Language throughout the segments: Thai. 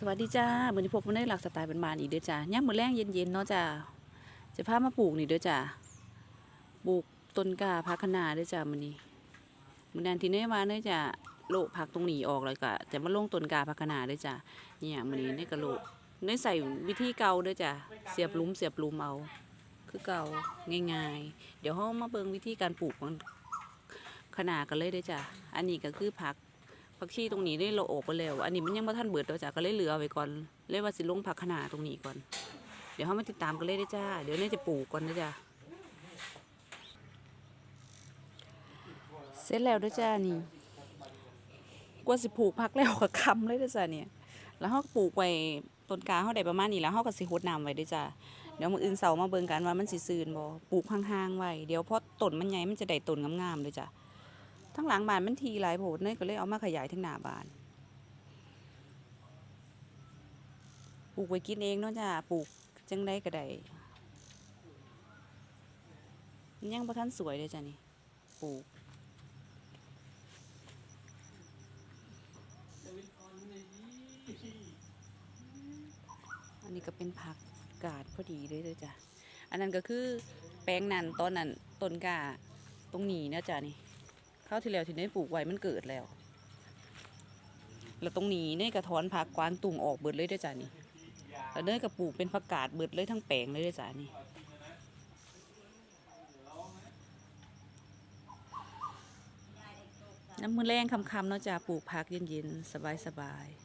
สวัสดีจ้ามือนี้พบกันในหลักสไตล์บ้านอีกเด้อจ้ายามมื้อแลงเย็นๆเนาะจ้าจะพามาปลูกนี่เด้อจ้าปลูกต้นกาพักนาเด้อจ้ามื้อนี้มือนันที่เน้ว่าเน้อจ้าโลผักตรงนี้ออกแล้วก็จะมาลงต้นกาพักนาเด้อจ้าเนี่ยมื้อนี้เน้ก็โละเน้ใส่วิธีเก่าเด้อจ้าเสียบลุมเสียบลุมเอาคือเก่าง่าย ๆ เดี๋ยวเฮามาเบิ่งวิธีการปลูกของคะนาดกันเลยเด้อจ้าอันนี้ก็คือผัก ผักชีตรงนี้ได้เราออกไปแล้ว อันนี้มันยังไม่ทันเบิดตัวจ้ะก็เลยเหลือไว้ก่อน เลยว่าสิลงผักขนาตรงนี้ก่อน เดี๋ยวเขามาติดตามกันเลยได้จ้า เดี๋ยวนี่จะปลูกก่อนนะจ้ะเสร็จแล้วด้วยจ้านี่กว่าสิปลูกผักแล้วก็คำเลยด้อจ้าเนี่ย แล้วเขาปลูกไว้ต้นกาเขาได้ประมาณนี้แล้วเขาก็สิหดน้ำไว้ด้วยจ้าเดี๋ยวมืออื่นเสามาเบิ่งกันว่ามันสิซื่นบ่ปลูกห่างๆไว้ เดี๋ยวพอต้นมันใหญ่มันจะได้ต้นงามๆเลยจ้ะ ทั้งหลังบ้านมันทีหลายโพดเนี่ยก็เลยเอามาขยายทั้งหน้าบ้านปลูกไว้กินเองเนาะจ้ะปลูกจังได้ก็ได้มันยังบ่ทันสวยเลยจ้ะนี่ปลูกอันนี้ก็เป็นผักกาดพอดีเลยเลยจ้ะอันนั้นก็คือแปลงนั้นตอนนั้นต้นกาตรงนี้นะจ้ะนี่ ข้าวที่แล้วที่ได้ปลูกไว้มันเกิดแล้ว แล้วตรงนี้เนี่ยกระถอนผักกวางตุงออกเบิดเลยด้วยจ้านี่แล้วเนยก็ปลูกเป็นผักกาดเบิดเลยทั้งแปลงเลยด้วยจ้านี่น้ำมือแรงคำๆเนาะจ้าปลูกผักเย็นๆสบายๆ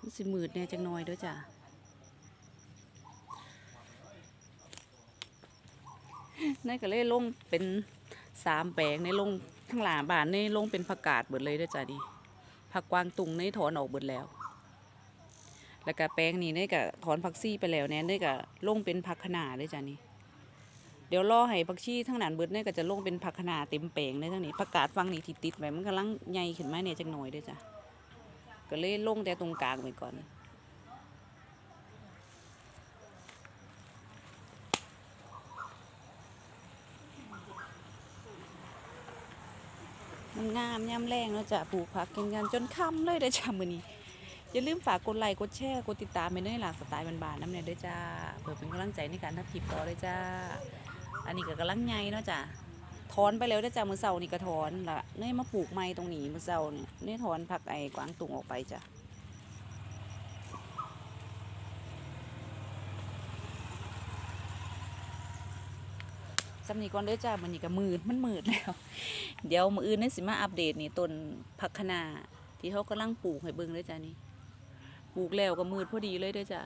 มันสิมืดเนี่ยจังน้อยด้วยจ้า นี่ก็เลยลงเป็นสามแปลงในลงทั้งหลาบ้านในลงเป็นผักกาดเบิดเลยด้อจ้ะนี่ผักกวางตุงในถอนออกเบิดแล้ว แล้วก็แปลงนี่นี่ก็ถอนผักซี่ไปแล้วเนี่ยนี่ก็ลงเป็นผักขนาด้อจ้ะนี่เดี๋ยวรอให้ผักชีทั้งนั้นเบิดนี่ก็จะลงเป็นผักขนาเต็มแปลงเลยทั้งนี้ผักกาดฟังนี่ที่ติดไว้มันกำลังใหญ่ขึ้นมาเนี่ยจังหน่อยด้อจ้ะก็เลยลงแต่ตรงกลางไว้ก่อน มันงามย่ำแรงเนาะจ้ะปลูกผักกินกันจนค่ำเลยเด้อจ้ามื้อนี้อย่าลืมฝากกดไลค์กดแชร์กดติดตามไปเนหลากสไตล์บานๆน้ำเนยด้วยจ้าเพื่อเป็นกำลังใจในการทำคลิปต่อเลยจ้า อันนี้ก็กำลังไงเนาะจ้ะถอนไปแล้วด้จ้ามือเสาร์นี่ก็ถอนละเนยมาปลูกไม้ตรงนี้มือเสาร์นี่เนยถอนผักไอ้กวางตุงออกไปจ้ะ สำนีก่อนเด้อจ้ามันนี่ก็มืดมันมืดแล้ว เดี๋ยวมืออื่นนี่สิมาอัปเดตนี่ต้นผักคะนาที่เขากำลังปลูกให้เบิ่งเลยจ้านี่ปลูกแล้วก็มืดพอดีเลยเด้อจ้า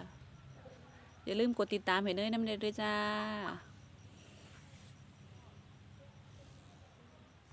อย่าลืมกดติดตามให้เนยน้ำเด้อเด้อจ้า